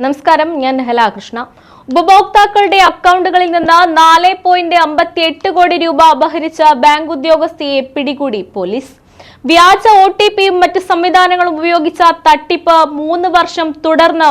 നമസ്കാരം ഞാൻ ഹലാകൃഷ്ണ ഉപഭോക്താക്കളുടെ അക്കൗണ്ടുകളിൽ നിന്ന് നാല് പോയിന്റ് അമ്പത്തി എട്ട് കോടി രൂപ അപഹരിച്ച ബാങ്ക് ഉദ്യോഗസ്ഥയെ പിടികൂടി പോലീസ്. വ്യാജ ഒ ടി പിയും മറ്റ് സംവിധാനങ്ങളും ഉപയോഗിച്ച തട്ടിപ്പ് മൂന്ന് വർഷം തുടർന്ന്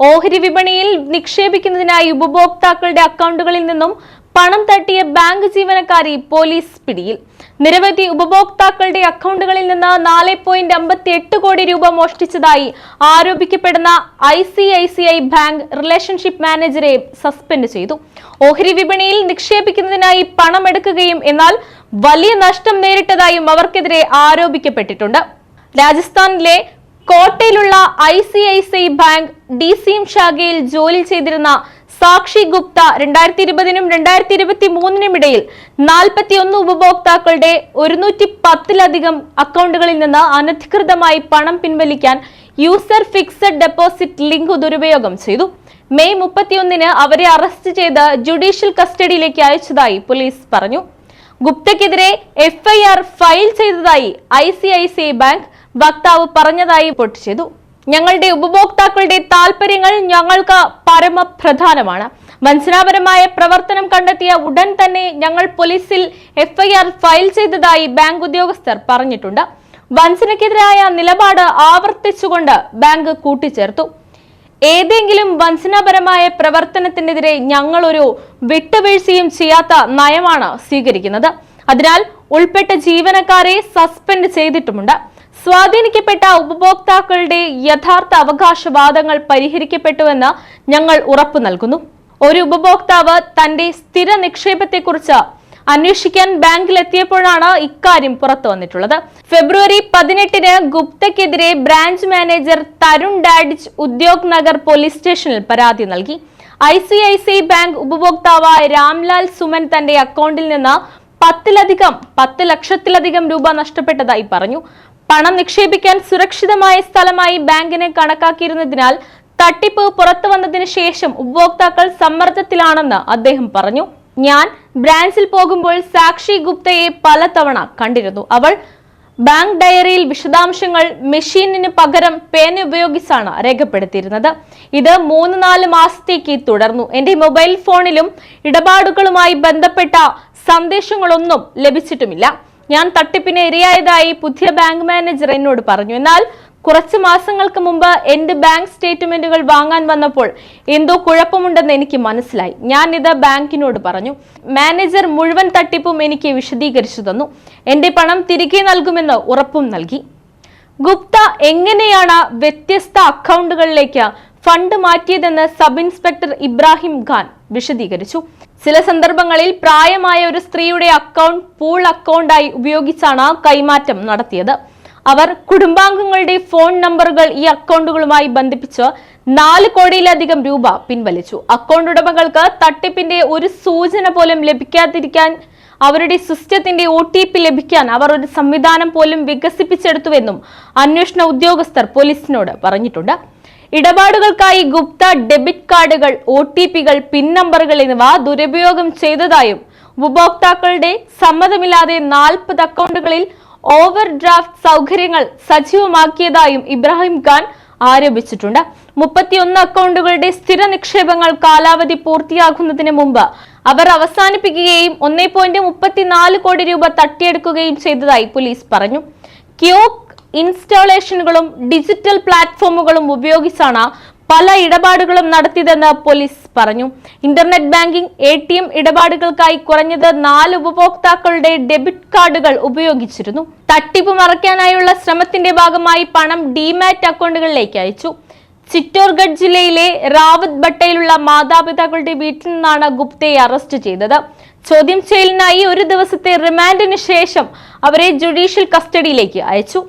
ഓഹരി വിപണിയിൽ നിക്ഷേപിക്കുന്നതിനായി ഉപഭോക്താക്കളുടെ അക്കൗണ്ടുകളിൽ നിന്നും പണം തട്ടിയ ബാങ്ക് ജീവനക്കാരി പോലീസ് പിടിയിൽ. നിരവധി ഉപഭോക്താക്കളുടെ അക്കൗണ്ടുകളിൽ നിന്ന് നാല് പോയിന്റ് അമ്പത്തി എട്ട് കോടി രൂപ മോഷ്ടിച്ചതായി ആരോപിക്കപ്പെടുന്ന I C I C I bank relationship മാനേജറെ suspend ചെയ്തു. ഓഹരി വിപണിയിൽ നിക്ഷേപിക്കുന്നതിനായി പണം എടുക്കുകയും എന്നാൽ വലിയ നഷ്ടം നേരിട്ടതായും അവർക്കെതിരെ ആരോപിക്കപ്പെട്ടിട്ടുണ്ട്. രാജസ്ഥാനിലെ കോട്ടയിലുള്ള I C I C I bank D C ശാഖയിൽ ജോലി ചെയ്തിരുന്ന സാക്ഷി ഗുപ്ത രണ്ടായിരത്തി ഇരുപതിനും രണ്ടായിരത്തി ഇരുപത്തി മൂന്നിനും ഇടയിൽ നാൽപ്പത്തി ഒന്ന് ഉപഭോക്താക്കളുടെ ഒരുന്നൂറ്റി പത്തിലധികം അക്കൗണ്ടുകളിൽ നിന്ന് അനധികൃതമായി പണം പിൻവലിക്കാൻ യൂസർ ഫിക്സഡ് ഡെപ്പോസിറ്റ് ലിങ്ക് ദുരുപയോഗം ചെയ്തു. മെയ് മുപ്പത്തിയൊന്നിന് അവരെ അറസ്റ്റ് ചെയ്ത് ജുഡീഷ്യൽ കസ്റ്റഡിയിലേക്ക് അയച്ചതായി പോലീസ് പറഞ്ഞു. ഗുപ്തയ്ക്കെതിരെ എഫ്ഐആർ ഫയൽ ചെയ്തതായി ഐ ബാങ്ക് വക്താവ് പറഞ്ഞതായി റിപ്പോർട്ട് ചെയ്തു. ഞങ്ങളുടെ ഉപഭോക്താക്കളുടെ താൽപര്യങ്ങൾ ഞങ്ങൾക്ക് പരമപ്രധാനമാണ്. വഞ്ചനാപരമായ പ്രവർത്തനം കണ്ടെത്തിയ ഉടൻ തന്നെ ഞങ്ങൾ പോലീസിൽ എഫ്ഐആർ ഫയൽ ചെയ്തതായി ബാങ്ക് ഉദ്യോഗസ്ഥർ പറഞ്ഞിട്ടുണ്ട്. വഞ്ചനയ്ക്കെതിരായ നിലപാട് ആവർത്തിച്ചുകൊണ്ട് ബാങ്ക് കൂട്ടിച്ചേർത്തു. ഏതെങ്കിലും വഞ്ചനാപരമായ പ്രവർത്തനത്തിനെതിരെ ഞങ്ങളൊരു വിട്ടുവീഴ്ചയും ചെയ്യാത്ത നയമാണ് സ്വീകരിക്കുന്നത്. അതിനാൽ ഉൾപ്പെട്ട ജീവനക്കാരെ സസ്പെൻഡ് ചെയ്തിട്ടുമുണ്ട്. സ്വാധീനിക്കപ്പെട്ട ഉപഭോക്താക്കളുടെ യഥാർത്ഥ അവകാശവാദങ്ങൾ പരിഹരിക്കപ്പെട്ടുവെന്ന് ഞങ്ങൾ ഉറപ്പു നൽകുന്നു. ഒരു ഉപഭോക്താവ് തന്റെ സ്ഥിര നിക്ഷേപത്തെക്കുറിച്ച് അന്വേഷിക്കാൻ ബാങ്കിലെത്തിയപ്പോഴാണ് ഇക്കാര്യം പുറത്തു വന്നിട്ടുള്ളത്. ഫെബ്രുവരി പതിനെട്ടിന് ഗുപ്തയ്ക്കെതിരെ branch manager Tarun Dadhich Udyog Nagar police സ്റ്റേഷനിൽ പരാതി നൽകി. I C I C bank ഉപഭോക്താവായ Ramlal Suman തന്റെ അക്കൗണ്ടിൽ നിന്ന് പത്തിലധികം പത്ത് ലക്ഷത്തിലധികം രൂപ നഷ്ടപ്പെട്ടതായി പറഞ്ഞു. പണം നിക്ഷേപിക്കാൻ സുരക്ഷിതമായ സ്ഥലമായി ബാങ്കിനെ കണക്കാക്കിയിരുന്നതിനാൽ തട്ടിപ്പ് പുറത്തു വന്നതിന് ശേഷം ഉപഭോക്താക്കൾ സമ്മർദ്ദത്തിലാണെന്ന് അദ്ദേഹം പറഞ്ഞു. ഞാൻ ബ്രാഞ്ചിൽ പോകുമ്പോൾ സാക്ഷി ഗുപ്തയെ പലതവണ കണ്ടിരുന്നു. അവൾ ബാങ്ക് ഡയറിയിൽ വിശദാംശങ്ങൾ മെഷീനിന് പകരം പേന ഉപയോഗിച്ചാണ് രേഖപ്പെടുത്തിയിരുന്നത്. ഇത് മൂന്ന് നാല് മാസത്തേക്ക് തുടർന്നു. എന്റെ മൊബൈൽ ഫോണിലും ഇടപാടുകളുമായി ബന്ധപ്പെട്ട സന്ദേശങ്ങളൊന്നും ലഭിച്ചിട്ടുമില്ല. ഞാൻ തട്ടിപ്പിന് ഇരയായതായി പുതിയ ബാങ്ക് മാനേജർ എന്നോട് പറഞ്ഞു. എന്നാൽ കുറച്ച് മാസങ്ങൾക്ക് മുമ്പ് എന്റെ ബാങ്ക് സ്റ്റേറ്റ്മെന്റുകൾ വാങ്ങാൻ വന്നപ്പോൾ എന്തോ കുഴപ്പമുണ്ടെന്ന് എനിക്ക് മനസ്സിലായി. ഞാൻ ഇത് ബാങ്കിനോട് പറഞ്ഞു. മാനേജർ മുഴുവൻ തട്ടിപ്പും എനിക്ക് വിശദീകരിച്ചു തന്നു. എന്റെ പണം തിരികെ നൽകുമെന്ന് ഉറപ്പും നൽകി. ഗുപ്ത എങ്ങനെയാണ് വ്യത്യസ്ത അക്കൗണ്ടുകളിലേക്ക് ഫണ്ട് മാറ്റിയതെന്ന് സബ് ഇൻസ്പെക്ടർ ഇബ്രാഹിം ഖാൻ വിശദീകരിച്ചു. ചില സന്ദർഭങ്ങളിൽ പ്രായമായ ഒരു സ്ത്രീയുടെ അക്കൗണ്ട് പൂൾ അക്കൗണ്ടായി ഉപയോഗിച്ചാണ് കൈമാറ്റം നടത്തിയത്. അവർ കുടുംബാംഗങ്ങളുടെ ഫോൺ നമ്പറുകൾ ഈ അക്കൗണ്ടുകളുമായി ബന്ധിപ്പിച്ച് നാല് കോടിയിലധികം രൂപ പിൻവലിച്ചു. അക്കൗണ്ട് ഉടമകൾക്ക് തട്ടിപ്പിന്റെ ഒരു സൂചന പോലും ലഭിക്കാതിരിക്കാൻ അവരുടെ സിസ്റ്റത്തിന്റെ ഒ ടി പി ലഭിക്കാൻ അവർ ഒരു സംവിധാനം പോലും വികസിപ്പിച്ചെടുത്തുവെന്നും അന്വേഷണ ഉദ്യോഗസ്ഥർ പോലീസിനോട് പറഞ്ഞിട്ടുണ്ട്. ഇടപാടുകൾക്കായി ഗുപ്ത ഡെബിറ്റ് കാർഡുകൾ ഒ ടി പികൾ പിൻ നമ്പറുകൾ എന്നിവ ദുരുപയോഗം ചെയ്തതായും ഉപഭോക്താക്കളുടെ സമ്മതമില്ലാതെ നാൽപ്പത് അക്കൗണ്ടുകളിൽ ഓവർ ഡ്രാഫ്റ്റ് സൗകര്യങ്ങൾ സജീവമാക്കിയതായും ഇബ്രാഹിം ഖാൻ ആരോപിച്ചിട്ടുണ്ട്. മുപ്പത്തിയൊന്ന് അക്കൗണ്ടുകളുടെ സ്ഥിര നിക്ഷേപങ്ങൾ കാലാവധി പൂർത്തിയാകുന്നതിന് മുമ്പ് അവർ അവസാനിപ്പിക്കുകയും ഒന്നേ പോയിന്റ് മുപ്പത്തിനാല് കോടി രൂപ തട്ടിയെടുക്കുകയും ചെയ്തതായി പോലീസ് പറഞ്ഞു. ക്യോക്ക് ഇൻസ്റ്റാളേഷനുകളും ഡിജിറ്റൽ പ്ലാറ്റ്ഫോമുകളും ഉപയോഗിച്ചാണ് പല ഇടപാടുകളും നടത്തിയതെന്ന് പോലീസ് പറഞ്ഞു. Internet banking A T M ഇടപാടുകൾക്കായി കുറഞ്ഞത് നാല് ഉപഭോക്താക്കളുടെ ഡെബിറ്റ് കാർഡുകൾ ഉപയോഗിച്ചിരുന്നു. തട്ടിപ്പ് മറയ്ക്കാനായുള്ള ശ്രമത്തിന്റെ ഭാഗമായി പണം ഡിമാറ്റ് അക്കൗണ്ടുകളിലേക്ക് അയച്ചു. ചിറ്റോർഗഡ് ജില്ലയിലെ റാവത്ത് ബട്ടയിലുള്ള മാതാപിതാക്കളുടെ വീട്ടിൽ നിന്നാണ് ഗുപ്തയെ അറസ്റ്റ് ചെയ്തത്. ചോദ്യം ചെയ്യലിനായി ഒരു ദിവസത്തെ റിമാൻഡിന് ശേഷം അവരെ ജുഡീഷ്യൽ കസ്റ്റഡിയിലേക്ക് അയച്ചു.